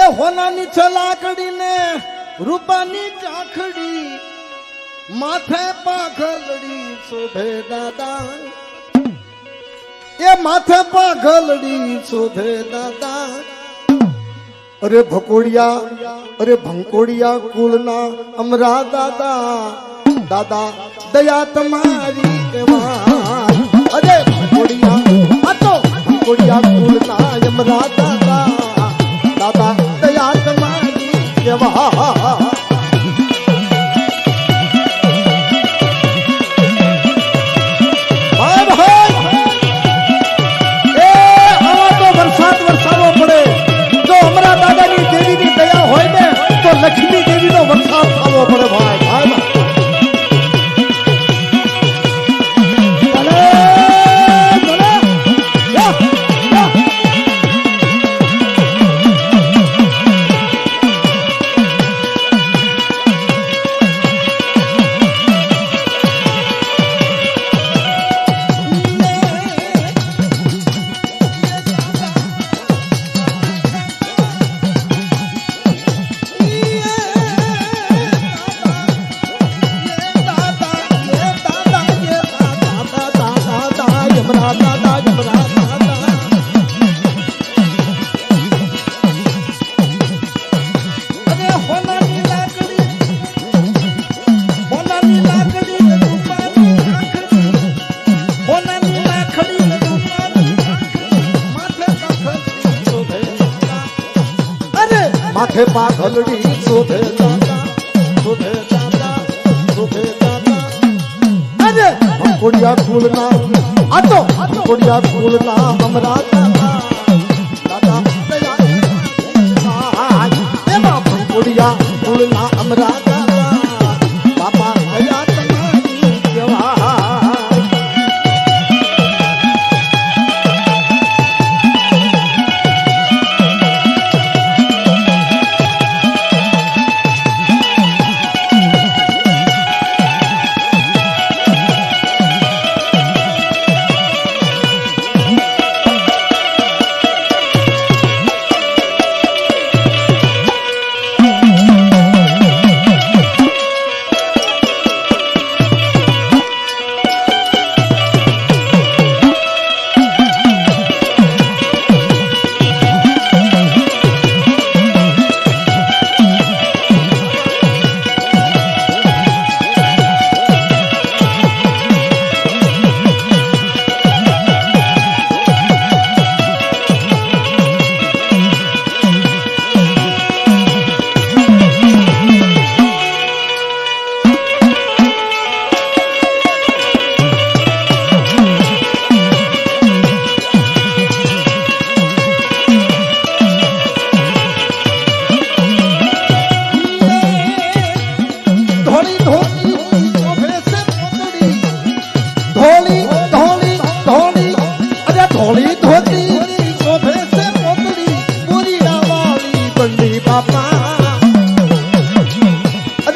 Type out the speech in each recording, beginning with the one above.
એ હોનાની છે લાકડીને રૂપાની ચાખડી, માથે પાઘલડી શોધે દાદા. એ માથે પાઘલડી શોધે દાદા. અરે ભકોડિયા, અરે ભંકોડિયા કુળના અમરા દાદા. દાદા, દયા તમારી અરે ભંકોડિયા, આ તો ભંકોડિયા કુળના અમરા દાદા. તો લક્ષ્મી દેવીનો વરસાદ થવો પડે ભંકોડિયા કુળના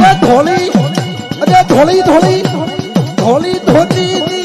અરે ધોળી અરે ધોળી ધોળી ધોળી ધોતી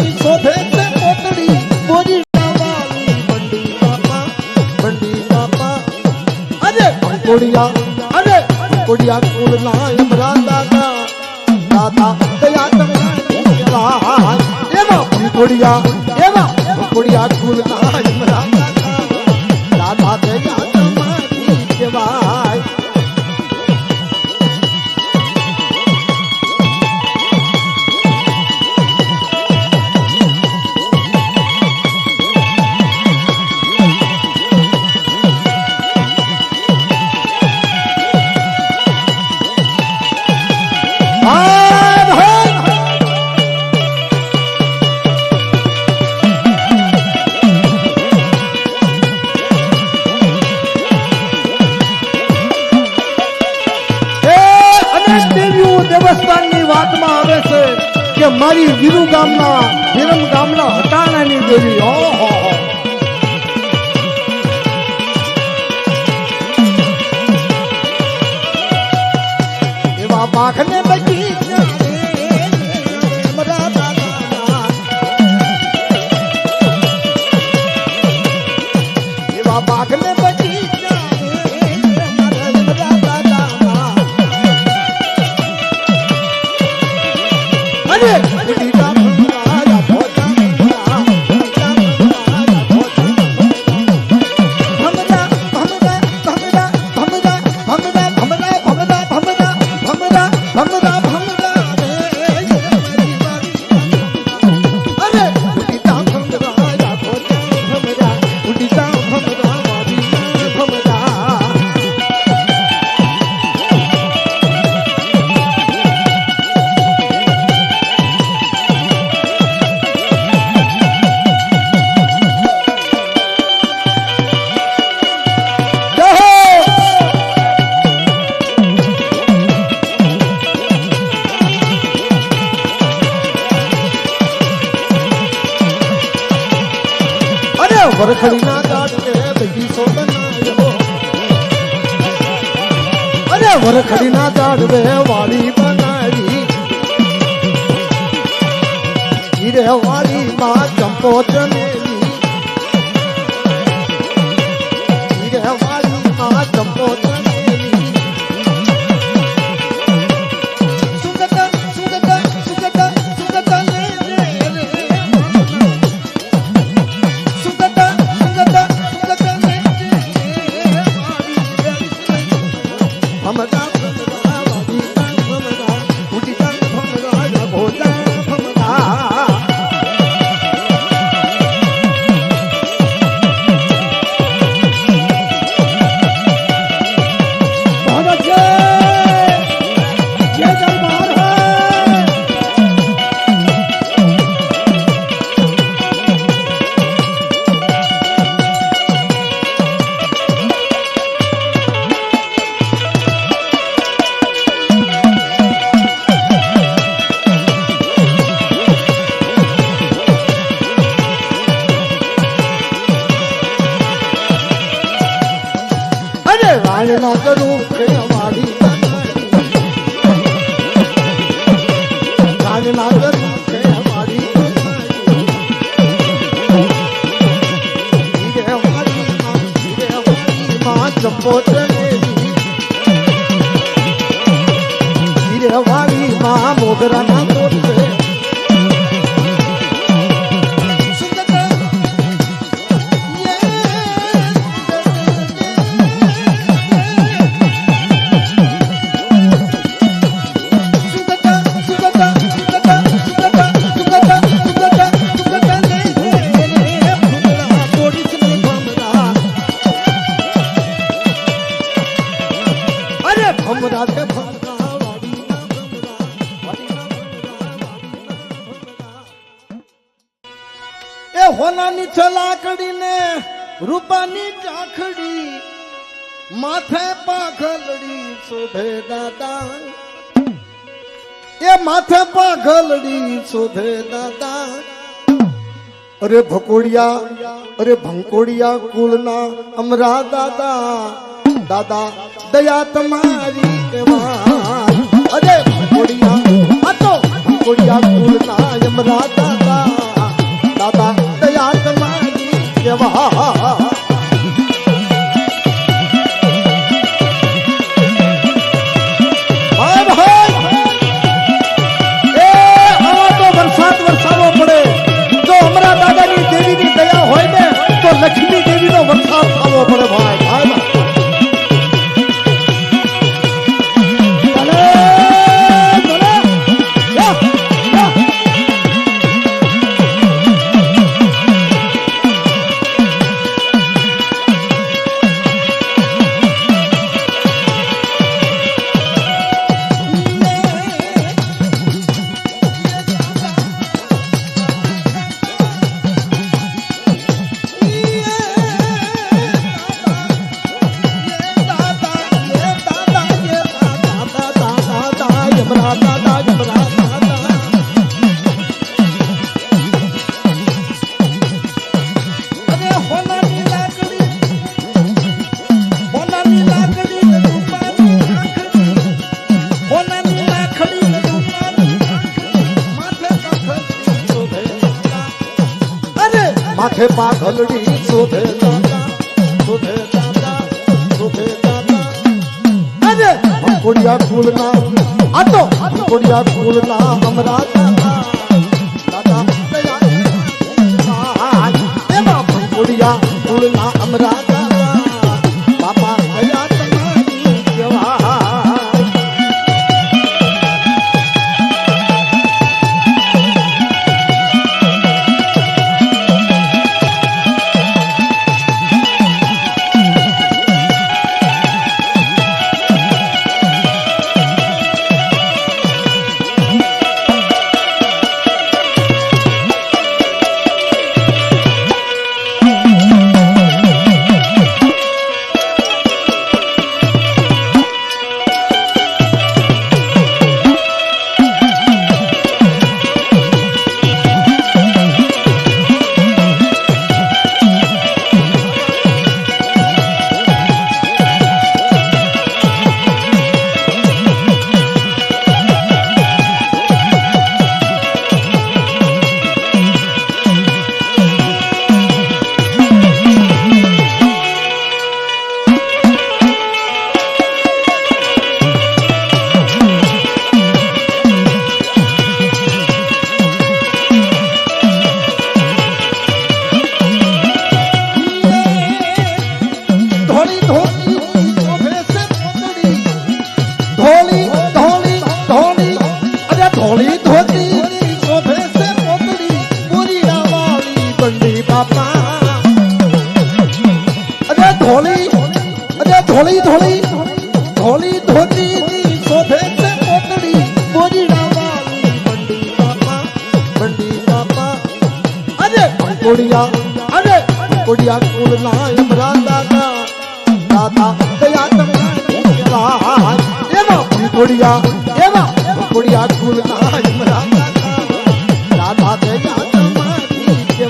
દેવસ્થાનની વાતમાં આવે છે કે મારી વિરુ ગામના, વિરમ ગામના હટાણાની દેવી. ઓહો એવા બાઘને મોતને मोगरा नाम હોનાની છલાકડી ને રૂપાની ચાખડી, માથે પાઘલડી શોધે દાદા. એ માથે પાઘલડી શોધે દાદા. અરે ભકોડિયા, અરે ભંકોડિયા કુળના અમરા દાદા. દાદા, દયા તમારી અરે ભકોડિયા, આ તો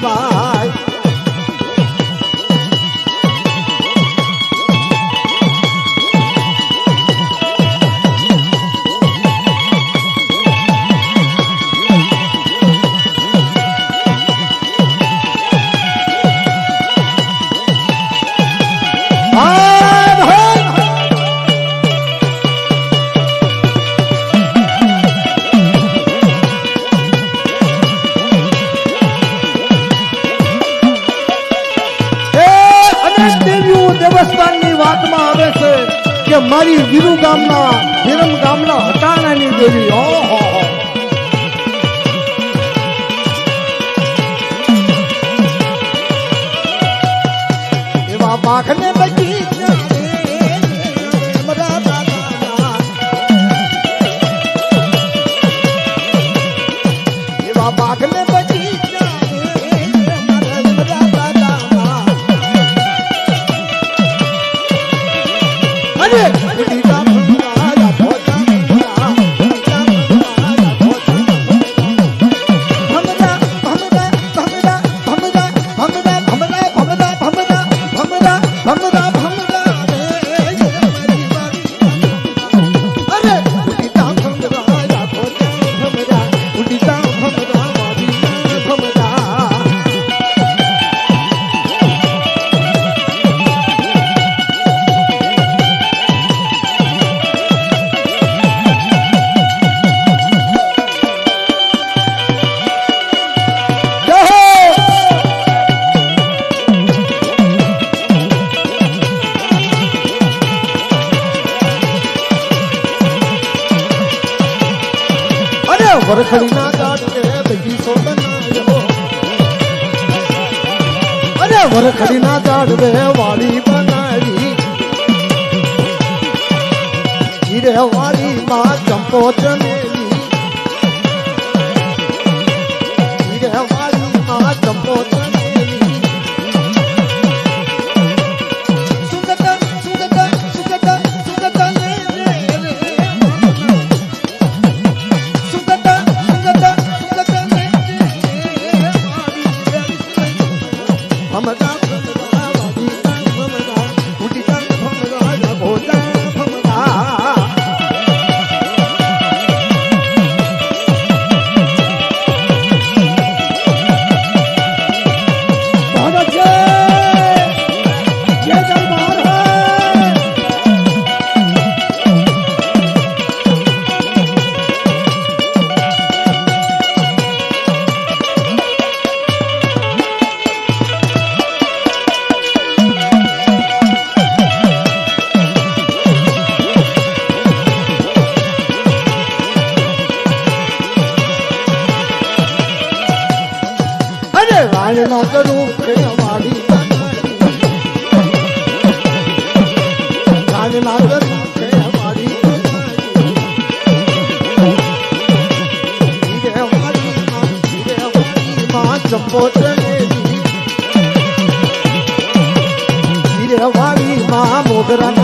बाबा મારી વિરુ ગામના વિરમ ગામના હટાણાની દેવી. ઓહો એવા બાઘને વરખડીના ઝાડવે વાડી બનાવી જીરે વાડીમાં ચંપો જમી Ramadan. রাগ